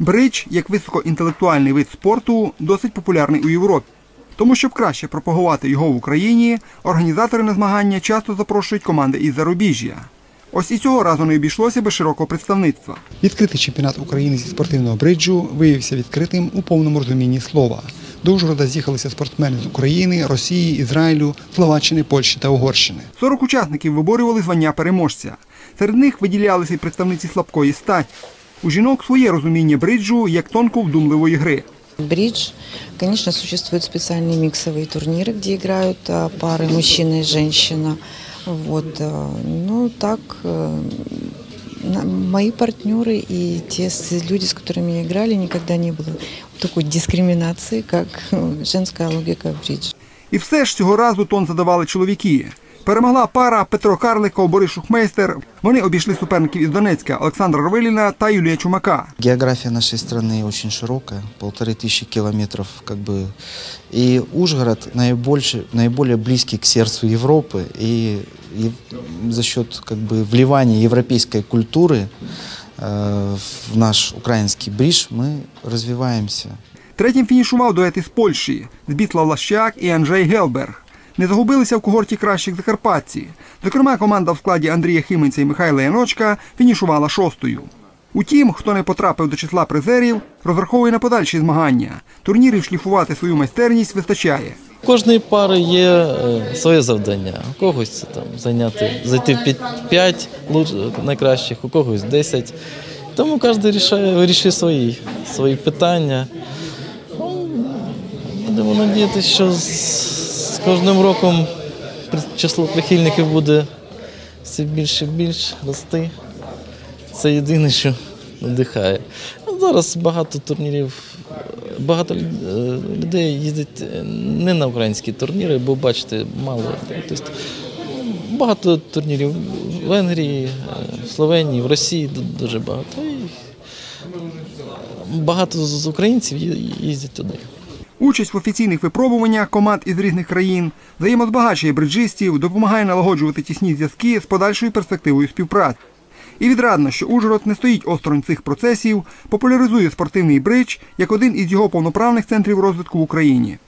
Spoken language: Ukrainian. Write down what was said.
Бридж, як високоінтелектуальний вид спорту, досить популярний у Європі. Тому, щоб краще пропагувати його в Україні, організатори на змагання часто запрошують команди із зарубіжжя. Ось і цього разу не обійшлося без широкого представництва. Відкритий чемпіонат України зі спортивного бриджу виявився відкритим у повному розумінні слова. До Ужгорода з'їхалися спортсмени з України, Росії, Ізраїлю, Словаччини, Польщі та Угорщини. 40 учасників виборювали звання переможця. Серед них виділялися й представниці слабкої статі. У жінок своє розуміння бриджу як тонко вдумливої гри. Бридж, конечно, существуют специальные миксовые турниры, где играют а, пары мужчина и женщина. Вот, а, ну так, э, на- мои партнеры и те с- люди, с которыми я играли, никогда не было такой дискриминации, как э, женская логика в бридж. І все ж цього разу тон задавали чоловіки. Перемогла пара Петро Карликов, Борис Шухмейстер. Вони обійшли суперників із Донецька Олександра Равиліна та Юлія Чумака. География нашей страны очень широкая, полторы тысячи километров, как бы. И Ужгород наибольше, наиболее близкий к сердцу Европы, и, и за счет как бы вливания европейской культуры э, в наш украинский бридж мы развиваемся. Третім фінішував дует із Польщі Збіслав Лащак і Анджей Гелберг. Не загубилися в когорті кращих закарпатці. Зокрема, команда в складі Андрія Хименця і Михайла Яночка фінішувала шостою. Утім, хто не потрапив до числа призерів, розраховує на подальші змагання. Турнірів шліфувати свою майстерність вистачає. У кожної пари є е, своє завдання. У когось там зайняти, зайти в 5 найкращих, у когось 10. Тому кожен рішає, вирішує свої, свої питання. Ну, Будемо надіятися, що кожним роком число прихильників буде все більше і більше рости. Це єдине, що надихає. Зараз багато турнірів, багато е, людей їздять е, не на українські турніри, бо бачите, мало. Тобто, багато турнірів в Венгрії, е, в Словенії, в Росії дуже багато. І багато з українців їздять туди. Участь в офіційних випробуваннях команд із різних країн взаємозбагачує бриджистів, допомагає налагоджувати тісні зв'язки з подальшою перспективою співпраці. І відрадно, що Ужгород не стоїть осторонь цих процесів, популяризує спортивний бридж як один із його повноправних центрів розвитку в Україні.